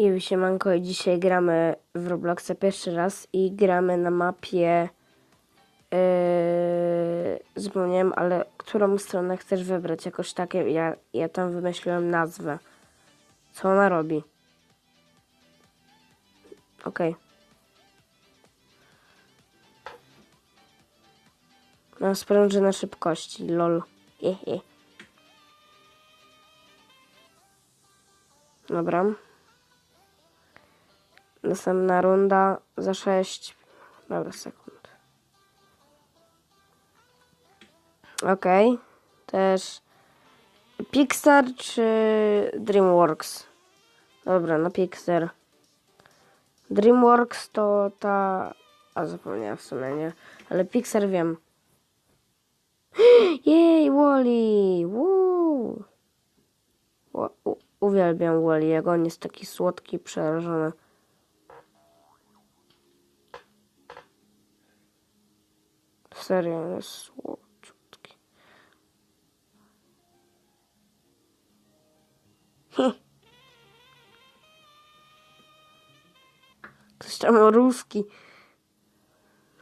I siemanko, i dzisiaj gramy w Robloxa pierwszy raz i gramy na mapie yy, zapomniałem, ale którą stronę chcesz wybrać, jakoś takie, ja, ja tam wymyśliłem nazwę. Co ona robi? Okej. Mam sprężę na szybkości, lol. Hehe. Dobra. Następna runda za 6. Dobra, sekund. Okej. Też Pixar czy DreamWorks? Dobra, no Pixar. DreamWorks to ta... A zapomniałem w sumie, nie? Ale Pixar wiem. Jej, Wally! U- Uwielbiam Wally'ego, on jest taki słodki, przerażony. Serio, jest słodziutki. Hm. Coś tam ruski.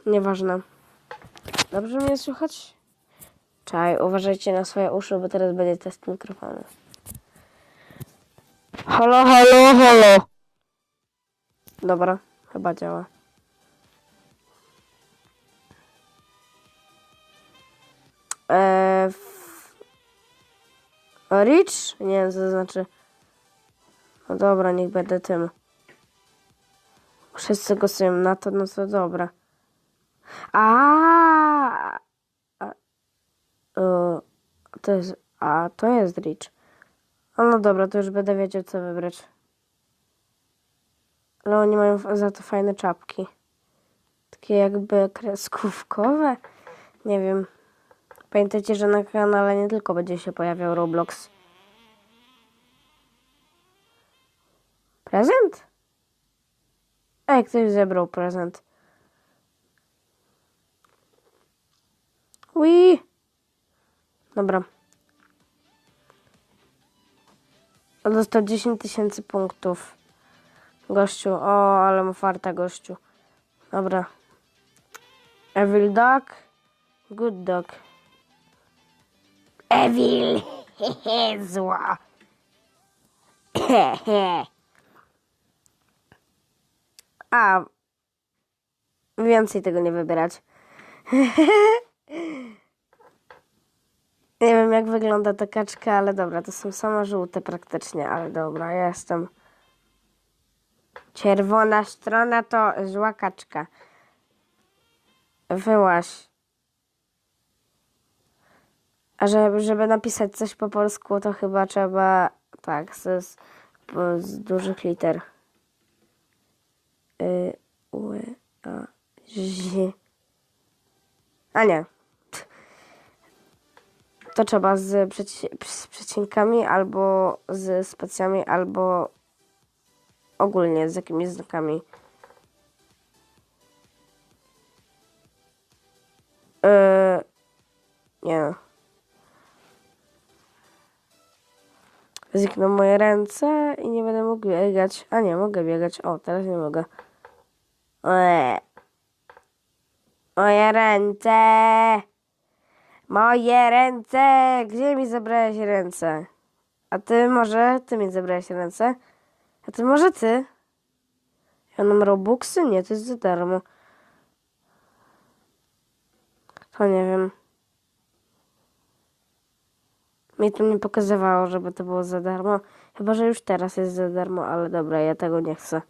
Nieważne. Dobrze mnie słychać? Czaj, uważajcie na swoje uszy, bo teraz będzie test mikrofonu. Halo, halo, halo. Dobra, chyba działa. F... Rich? Nie wiem, co to znaczy. No dobra, niech będę tym. Wszyscy głosują na to, no to dobra. A, a, to jest, a to jest Rich. A no dobra, to już będę wiedział, co wybrać. Ale oni mają za to fajne czapki. Takie jakby kreskówkowe. Nie wiem. Pamiętajcie, że na kanale nie tylko będzie się pojawiał Roblox. Prezent? Ej, ktoś zebrał prezent. Ui. Dobra. Dostał 10 tysięcy punktów. Gościu, o, ale mu farta, gościu. Dobra. Evil Dog. Good Dog. Evil! Hehe. A. Więcej tego nie wybierać. Nie wiem jak wygląda ta kaczka, ale dobra, to są same żółte praktycznie, ale dobra, ja jestem. Czerwona strona to zła kaczka. Wyłaś. A żeby, żeby napisać coś po polsku, to chyba trzeba tak, z, z, z dużych liter. Y, U, A, Z. A nie. To trzeba z, przeci- z przecinkami, albo z spacjami, albo ogólnie z jakimiś znakami. Znikną moje ręce i nie będę mógł biegać. A nie, mogę biegać. O, teraz nie mogę. Eee. Moje ręce! Moje ręce! Gdzie mi zabrałeś ręce? A ty może? Ty mi zabrałeś ręce? A ty może ty? Ja mam Robuxy? Nie, to jest za darmo. To nie wiem. Mi to nie pokazywało, żeby to było za darmo. Chyba, że już teraz jest za darmo, ale dobra, ja tego nie chcę.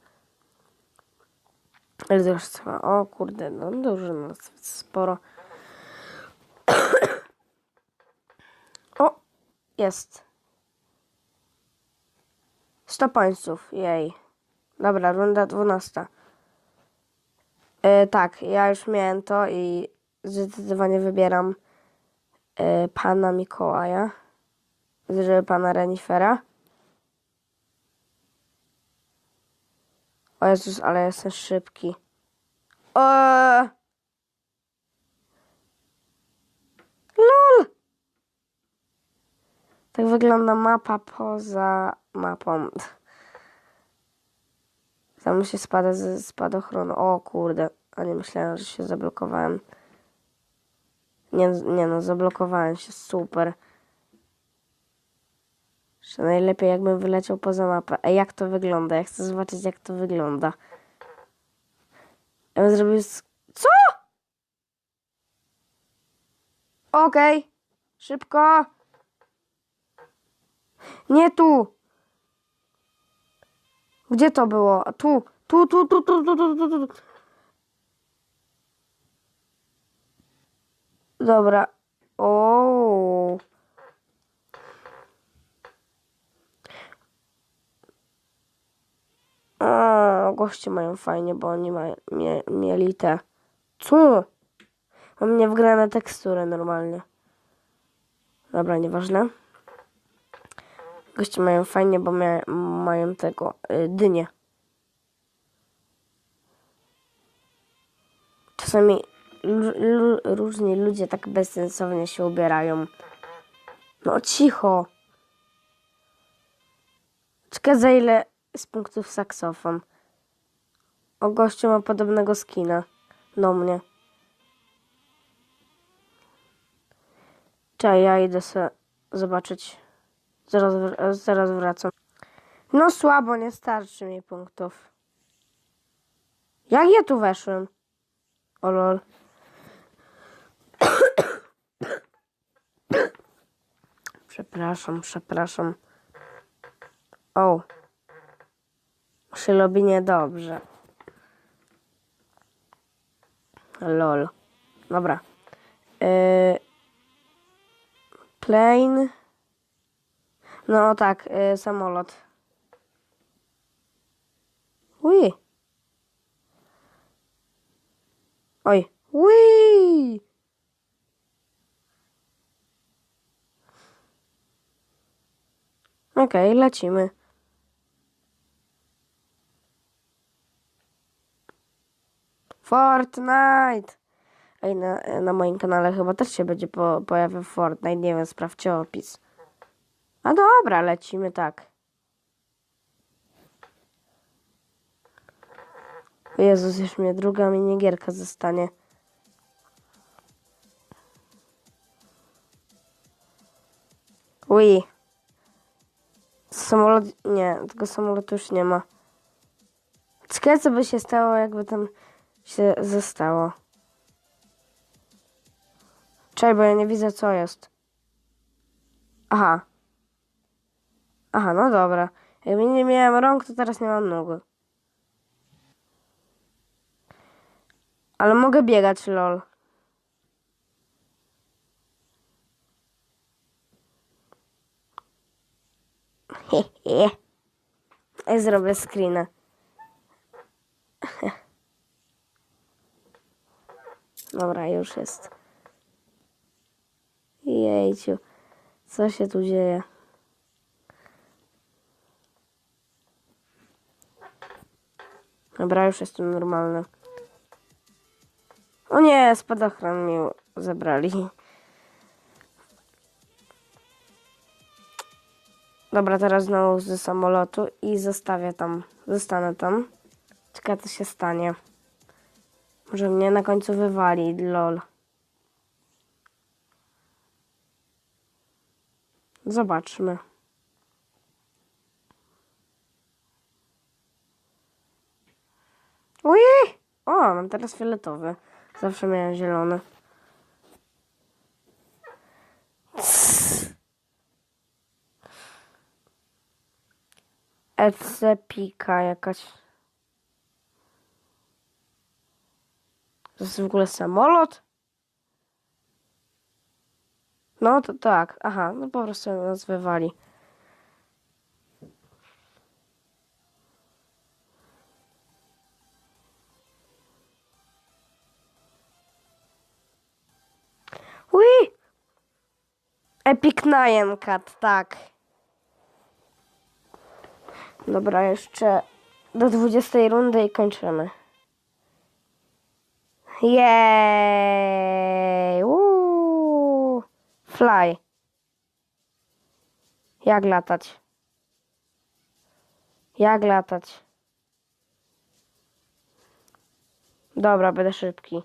Ale trwa. O kurde, no dużo, no sporo. O, jest. 100 pańców, jej. Dobra, runda 12. E, tak, ja już miałem to i zdecydowanie wybieram e, pana Mikołaja. Znaczy pana Renifera. O Jezus, ale jestem szybki. O! LOL! Tak wygląda mapa poza mapą. Tam się spada ze spadochronu. O kurde, a nie myślałem, że się zablokowałem. Nie, nie no, zablokowałem się, super. Że najlepiej jakbym wyleciał poza mapę. A jak to wygląda? Ja chcę zobaczyć jak to wygląda. Ja bym zrobił... Co? Okej. Okay. Szybko. Nie tu. Gdzie to było? Tu. Tu, tu, tu, tu, tu, tu, tu, tu. Dobra. O. goście mają fajnie, bo oni mają, mie, mieli te. Co? Mam nie wgrane tekstury normalnie. Dobra, nieważne. Goście mają fajnie, bo mia, mają tego y, dynię. Czasami różni ludzie tak bezsensownie się ubierają. No cicho. Czekaj za ile z punktów saksofon. O gościu ma podobnego skina do mnie. Czekaj, ja idę sobie zobaczyć. Zaraz, zaraz wracam. No słabo, nie starczy mi punktów. Jak ja tu weszłem? O lol. Przepraszam, przepraszam. O. Się robi niedobrze. Lol. Dobra. Yy... Plane. No tak, yy, samolot. Ui. Oj. Ui. Okej, lecimy. Fortnite! Ej, na, na moim kanale chyba też się będzie po, pojawił Fortnite. Nie wiem, sprawdźcie opis. A dobra, lecimy tak. Jezus, już mnie druga minigierka zostanie. Ui. Samolot... Nie, tego samolotu już nie ma. Ciekawe, co by się stało, jakby tam się zostało. Czekaj, bo ja nie widzę, co jest. Aha. Aha, no dobra. Jakby nie miałem rąk, to teraz nie mam nóg. Ale mogę biegać, lol. Hehe. Zrobię screena. Dobra, już jest. Jejciu, co się tu dzieje? Dobra, już jestem normalny. O nie, spadochron mi zabrali. Dobra, teraz znowu ze samolotu i zostawię tam. Zostanę tam. Ciekawe, co się stanie. Może mnie na końcu wywali, lol. Zobaczmy. Ojej! O, mam teraz fioletowy. Zawsze miałem zielony. Ecepika jakaś. To jest w ogóle samolot? No to tak, aha, no po prostu nas. Ui! Epic Nine tak. Dobra, jeszcze do 20 rundy i kończymy. Jej! Uuu. Fly. Jak latać? Jak latać? Dobra, będę szybki.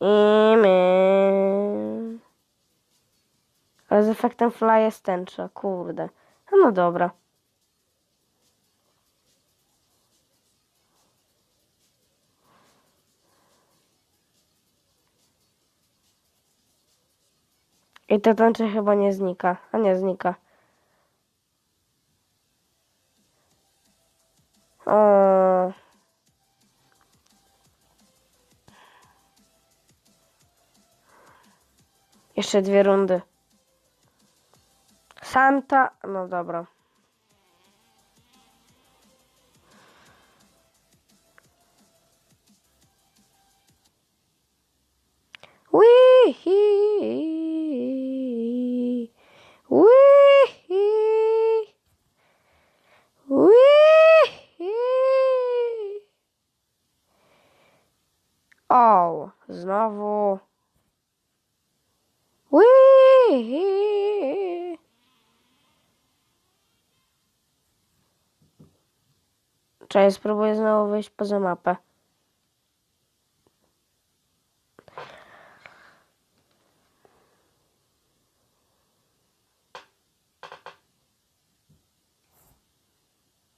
I my... Ale z efektem fly jest tęcza, kurde. No, no dobra. I ta tęcza chyba nie znika. A nie znika. O. Jeszcze dwie rundy. Santa. No dobra. Wee Wee Wee O, znowu. Wee Cześć, spróbuję znowu wyjść poza mapę.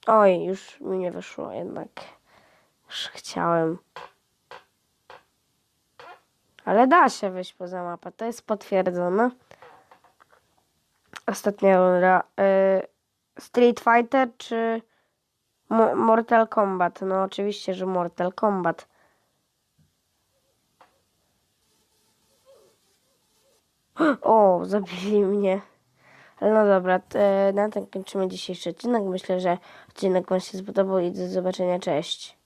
Oj, już mi nie wyszło jednak. Już chciałem. Ale da się wyjść poza mapę, to jest potwierdzone. Ostatnia runda. Y, Street Fighter czy Mo- Mortal Kombat? No oczywiście, że Mortal Kombat. O, zabili mnie. Ale no dobra, e, na tym kończymy dzisiejszy odcinek. Myślę, że odcinek Wam się spodobał i do zobaczenia. Cześć.